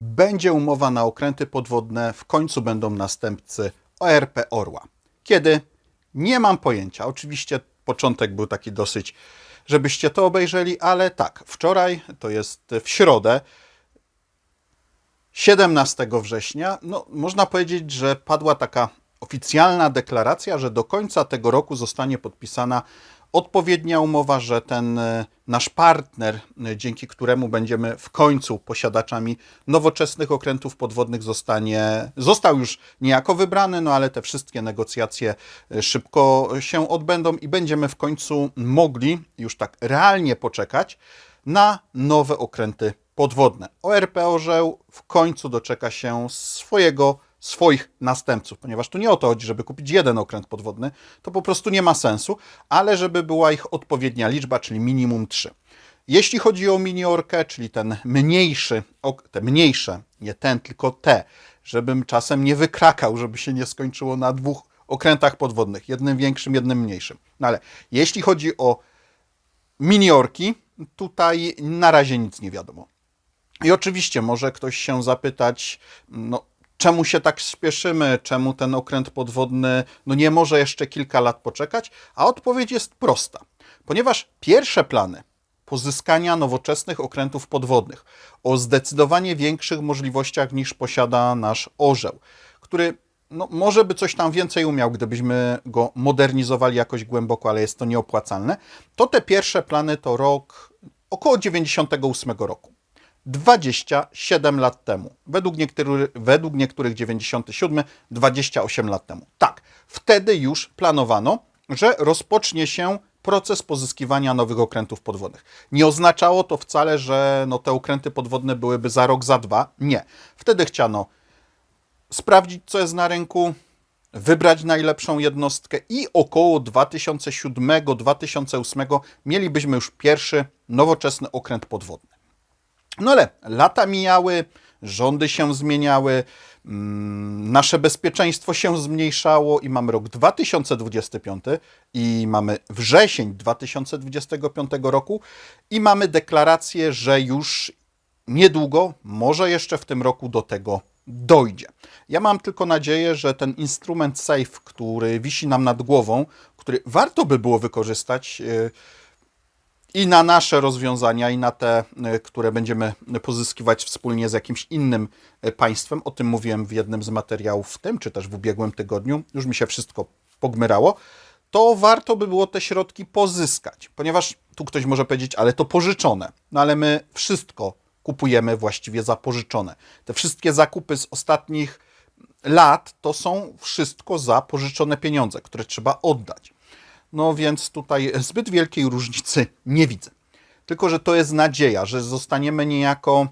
Będzie umowa na okręty podwodne, w końcu będą następcy ORP Orła. Kiedy? Nie mam pojęcia. Oczywiście początek był taki dosyć, żebyście to obejrzeli, ale tak, wczoraj, to jest w środę, 17 września, no, można powiedzieć, że padła taka oficjalna deklaracja, że do końca tego roku zostanie podpisana odpowiednia umowa, że ten e, nasz partner, e, dzięki któremu będziemy w końcu posiadaczami nowoczesnych okrętów podwodnych, zostanie, został już niejako wybrany, no ale te wszystkie negocjacje e, szybko się odbędą i będziemy w końcu mogli już tak realnie poczekać na nowe okręty podwodne. ORP Orzeł w końcu doczeka się swojego, swoich następców, ponieważ tu nie o to chodzi, żeby kupić jeden okręt podwodny, to po prostu nie ma sensu, ale żeby była ich odpowiednia liczba, czyli minimum 3. Jeśli chodzi o mini orkę, czyli ten mniejszy, te mniejsze, nie ten, tylko te, żebym czasem nie wykrakał, żeby się nie skończyło na dwóch okrętach podwodnych, jednym większym, jednym mniejszym. No ale jeśli chodzi o miniorki, tutaj na razie nic nie wiadomo. I oczywiście może ktoś się zapytać, no, czemu się tak spieszymy, czemu ten okręt podwodny no, nie może jeszcze kilka lat poczekać? A odpowiedź jest prosta. Ponieważ pierwsze plany pozyskania nowoczesnych okrętów podwodnych o zdecydowanie większych możliwościach niż posiada nasz orzeł, który no, może by coś tam więcej umiał, gdybyśmy go modernizowali jakoś głęboko, ale jest to nieopłacalne, to te pierwsze plany to rok około 98 roku. 27 lat temu. Według niektórych, według niektórych 97, 28 lat temu. Tak, wtedy już planowano, że rozpocznie się proces pozyskiwania nowych okrętów podwodnych. Nie oznaczało to wcale, że no, te okręty podwodne byłyby za rok, za dwa. Nie. Wtedy chciano sprawdzić, co jest na rynku, wybrać najlepszą jednostkę i około 2007-2008 mielibyśmy już pierwszy nowoczesny okręt podwodny. No ale lata mijały, rządy się zmieniały, mm, nasze bezpieczeństwo się zmniejszało i mamy rok 2025 i mamy wrzesień 2025 roku i mamy deklarację, że już niedługo, może jeszcze w tym roku do tego dojdzie. Ja mam tylko nadzieję, że ten instrument SAFE, który wisi nam nad głową, który warto by było wykorzystać, yy, i na nasze rozwiązania, i na te, y, które będziemy pozyskiwać wspólnie z jakimś innym y, państwem. O tym mówiłem w jednym z materiałów w tym, czy też w ubiegłym tygodniu. Już mi się wszystko pogmyrało. To warto by było te środki pozyskać, ponieważ tu ktoś może powiedzieć, ale to pożyczone. No ale my wszystko kupujemy właściwie za pożyczone. Te wszystkie zakupy z ostatnich lat to są wszystko za pożyczone pieniądze, które trzeba oddać. No więc tutaj zbyt wielkiej różnicy nie widzę. Tylko, że to jest nadzieja, że zostaniemy niejako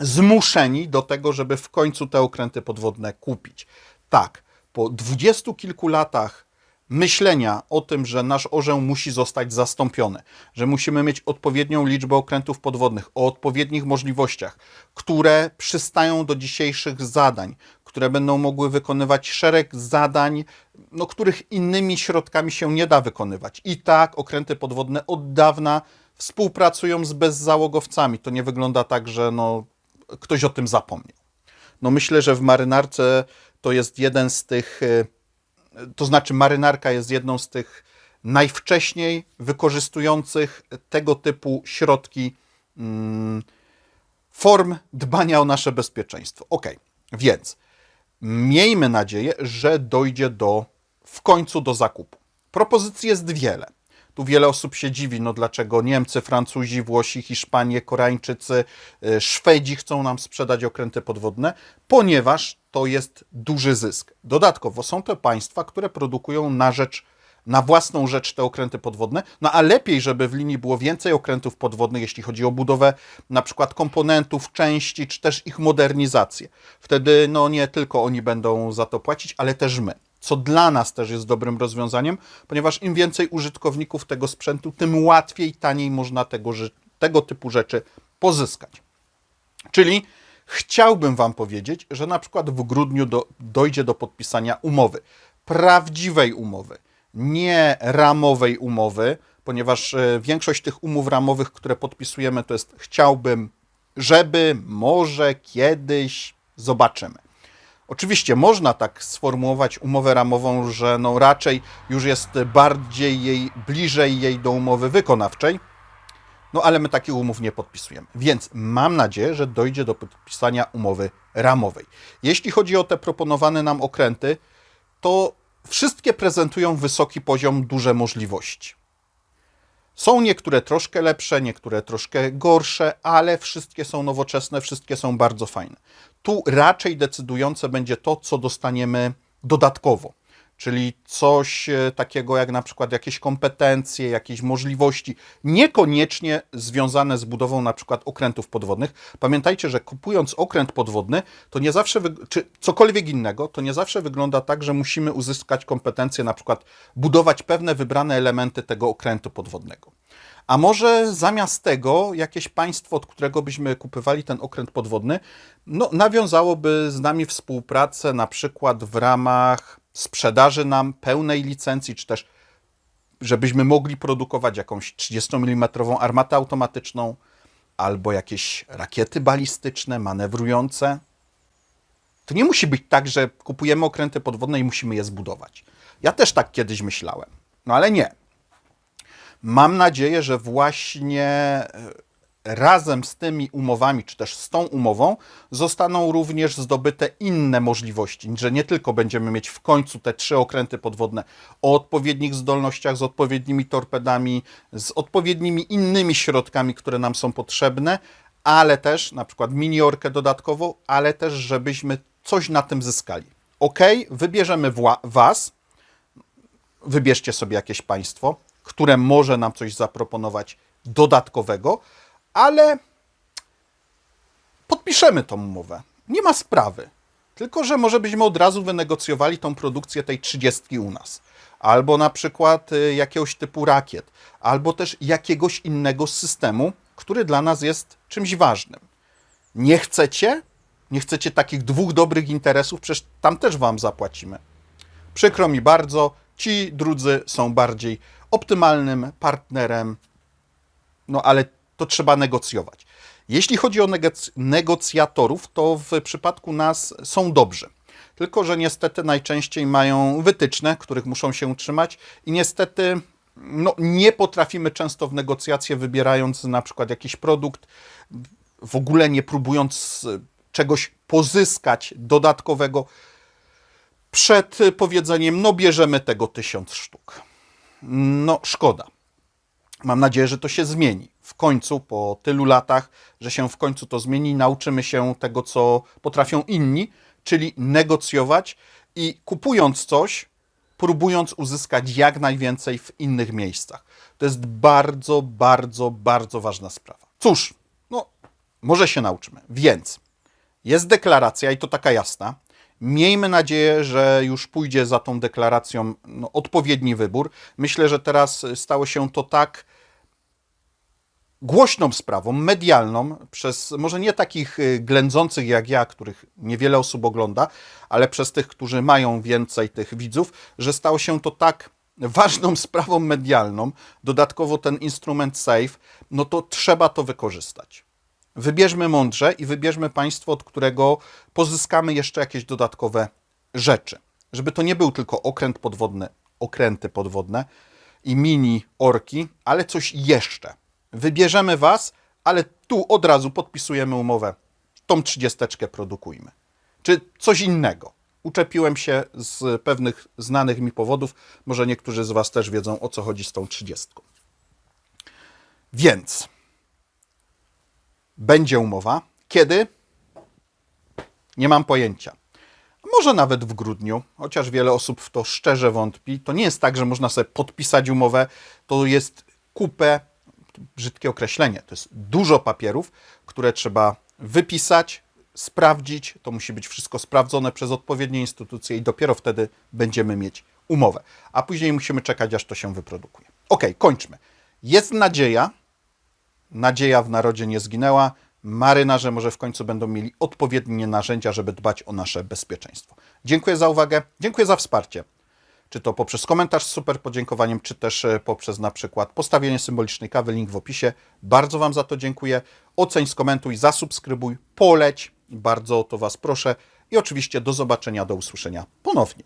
zmuszeni do tego, żeby w końcu te okręty podwodne kupić. Tak, po dwudziestu kilku latach myślenia o tym, że nasz orzeł musi zostać zastąpiony, że musimy mieć odpowiednią liczbę okrętów podwodnych o odpowiednich możliwościach, które przystają do dzisiejszych zadań, które będą mogły wykonywać szereg zadań, no, których innymi środkami się nie da wykonywać. I tak okręty podwodne od dawna współpracują z bezzałogowcami. To nie wygląda tak, że no, ktoś o tym zapomniał. No myślę, że w marynarce to jest jeden z tych, y, to znaczy marynarka jest jedną z tych najwcześniej wykorzystujących tego typu środki mm, form dbania o nasze bezpieczeństwo. Ok, więc miejmy nadzieję, że dojdzie do w końcu do zakupu. Propozycji jest wiele. Tu wiele osób się dziwi, no dlaczego Niemcy, Francuzi, Włosi, Hiszpanie, Koreańczycy, y, Szwedzi chcą nam sprzedać okręty podwodne, ponieważ to jest duży zysk. Dodatkowo są to państwa, które produkują na rzecz na własną rzecz te okręty podwodne, no a lepiej, żeby w linii było więcej okrętów podwodnych, jeśli chodzi o budowę na przykład komponentów, części, czy też ich modernizację. Wtedy no nie tylko oni będą za to płacić, ale też my co dla nas też jest dobrym rozwiązaniem, ponieważ im więcej użytkowników tego sprzętu, tym łatwiej, taniej można tego, tego typu rzeczy pozyskać. Czyli chciałbym Wam powiedzieć, że na przykład w grudniu do, dojdzie do podpisania umowy, prawdziwej umowy, nie ramowej umowy, ponieważ e, większość tych umów ramowych, które podpisujemy, to jest chciałbym, żeby może kiedyś zobaczymy. Oczywiście można tak sformułować umowę ramową, że no raczej już jest bardziej jej, bliżej jej do umowy wykonawczej, no ale my takich umów nie podpisujemy. Więc mam nadzieję, że dojdzie do podpisania umowy ramowej. Jeśli chodzi o te proponowane nam okręty, to wszystkie prezentują wysoki poziom, duże możliwości. Są niektóre troszkę lepsze, niektóre troszkę gorsze, ale wszystkie są nowoczesne, wszystkie są bardzo fajne. Tu raczej decydujące będzie to, co dostaniemy dodatkowo, czyli coś e, takiego jak na przykład jakieś kompetencje, jakieś możliwości, niekoniecznie związane z budową na przykład okrętów podwodnych. Pamiętajcie, że kupując okręt podwodny, to nie zawsze, czy cokolwiek innego, to nie zawsze wygląda tak, że musimy uzyskać kompetencje, na przykład budować pewne wybrane elementy tego okrętu podwodnego. A może zamiast tego jakieś państwo, od którego byśmy kupywali ten okręt podwodny, no, nawiązałoby z nami współpracę na przykład w ramach sprzedaży nam pełnej licencji, czy też żebyśmy mogli produkować jakąś 30 mm armatę automatyczną albo jakieś rakiety balistyczne, manewrujące. To nie musi być tak, że kupujemy okręty podwodne i musimy je zbudować. Ja też tak kiedyś myślałem, no ale nie. Mam nadzieję, że właśnie e, razem z tymi umowami, czy też z tą umową, zostaną również zdobyte inne możliwości, że nie tylko będziemy mieć w końcu te trzy okręty podwodne o odpowiednich zdolnościach, z odpowiednimi torpedami, z odpowiednimi innymi środkami, które nam są potrzebne, ale też na przykład miniorkę dodatkowo, ale też żebyśmy coś na tym zyskali. Ok, wybierzemy Was, wybierzcie sobie jakieś państwo, które może nam coś zaproponować dodatkowego, ale podpiszemy tą umowę. Nie ma sprawy. Tylko, że może byśmy od razu wynegocjowali tą produkcję tej 30 u nas. Albo na przykład y, jakiegoś typu rakiet, albo też jakiegoś innego systemu, który dla nas jest czymś ważnym. Nie chcecie? Nie chcecie takich dwóch dobrych interesów? Przecież tam też Wam zapłacimy. Przykro mi bardzo, ci drudzy są bardziej optymalnym partnerem, no ale to trzeba negocjować. Jeśli chodzi o negoc- negocjatorów, to w przypadku nas są dobrzy. Tylko, że niestety najczęściej mają wytyczne, których muszą się trzymać i niestety no, nie potrafimy często w negocjacje wybierając na przykład jakiś produkt, w ogóle nie próbując czegoś pozyskać dodatkowego, przed powiedzeniem, no bierzemy tego tysiąc sztuk. No szkoda. Mam nadzieję, że to się zmieni. W końcu, po tylu latach, że się w końcu to zmieni, nauczymy się tego, co potrafią inni, czyli negocjować i kupując coś, próbując uzyskać jak najwięcej w innych miejscach. To jest bardzo, bardzo, bardzo ważna sprawa. Cóż, no, może się nauczymy. Więc jest deklaracja i to taka jasna. Miejmy nadzieję, że już pójdzie za tą deklaracją no, odpowiedni wybór. Myślę, że teraz stało się to tak głośną sprawą, medialną, przez może nie takich y, ględzących jak ja, których niewiele osób ogląda, ale przez tych, którzy mają więcej tych widzów, że stało się to tak ważną sprawą medialną, dodatkowo ten instrument SAFE, no to trzeba to wykorzystać. Wybierzmy mądrze i wybierzmy państwo, od którego pozyskamy jeszcze jakieś dodatkowe rzeczy. Żeby to nie był tylko okręt podwodny, okręty podwodne i mini orki, ale coś jeszcze. Wybierzemy was, ale tu od razu podpisujemy umowę. Tą trzydziesteczkę produkujmy. Czy coś innego. Uczepiłem się z pewnych znanych mi powodów. Może niektórzy z was też wiedzą, o co chodzi z tą trzydziestką. Więc będzie umowa. Kiedy? Nie mam pojęcia. Może nawet w grudniu, chociaż wiele osób w to szczerze wątpi. To nie jest tak, że można sobie podpisać umowę. To jest kupę, brzydkie określenie, to jest dużo papierów, które trzeba wypisać, sprawdzić. To musi być wszystko sprawdzone przez odpowiednie instytucje i dopiero wtedy będziemy mieć umowę. A później musimy czekać, aż to się wyprodukuje. Ok, kończmy. Jest nadzieja, nadzieja w narodzie nie zginęła. Marynarze może w końcu będą mieli odpowiednie narzędzia, żeby dbać o nasze bezpieczeństwo. Dziękuję za uwagę, dziękuję za wsparcie. Czy to poprzez komentarz z super podziękowaniem, czy też e, poprzez na przykład postawienie symbolicznej kawy, link w opisie. Bardzo Wam za to dziękuję. Oceń, skomentuj, zasubskrybuj, poleć. Bardzo o to Was proszę. I oczywiście do zobaczenia, do usłyszenia ponownie.